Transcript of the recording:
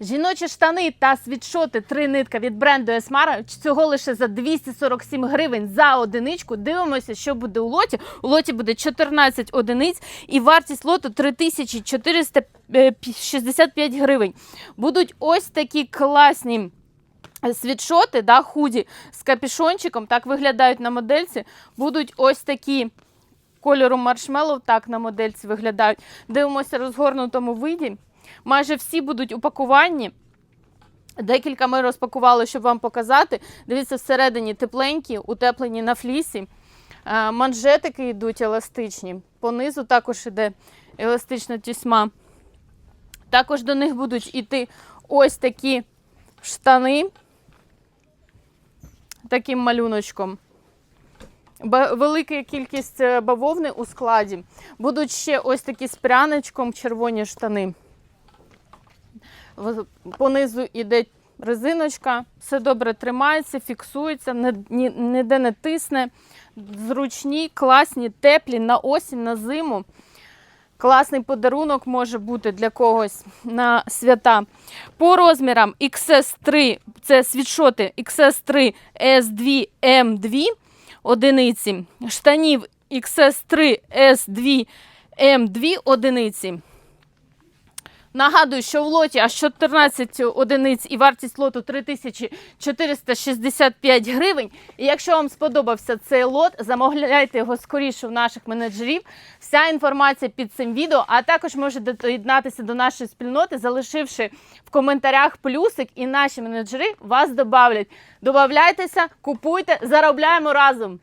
Жіночі штани та світшоти три нитка від бренду Esmara цього лише за 247 гривень за одиничку. Дивимося, що буде у лоті. У лоті буде 14 одиниць і вартість лоту 3465 гривень. Будуть ось такі класні світшоти, да, худі з капюшончиком, так виглядають на модельці. Будуть ось такі кольору маршмеллоу, так на модельці виглядають. Дивимося розгорнутому виді. Майже всі будуть упаковані. Декілька ми розпакували, щоб вам показати. Дивіться, всередині тепленькі, утеплені на флісі. Е, Манжетики йдуть еластичні. Понизу також іде еластична тісьма. Також до них будуть іти ось такі штани таким малюночком. Велика кількість е, бавовни у складі. Будуть ще ось такі з пряничком червоні штани. Понизу йде резиночка, все добре тримається, фіксується, ніде не тисне. Зручні, класні, теплі на осінь, на зиму. Класний подарунок може бути для когось на свята. По розмірам XS3, це світшоти XS3 S2 M2 одиниці, штанів XS3 S2 M2 одиниці. Нагадую, що в лоті аж 14 одиниць і вартість лоту 3465 гривень. І якщо вам сподобався цей лот, замовляйте його скоріше в наших менеджерів. Вся інформація під цим відео, а також можете доєднатися до нашої спільноти, залишивши в коментарях плюсик, і наші менеджери вас добавлять. Добавляйтеся, купуйте, заробляємо разом.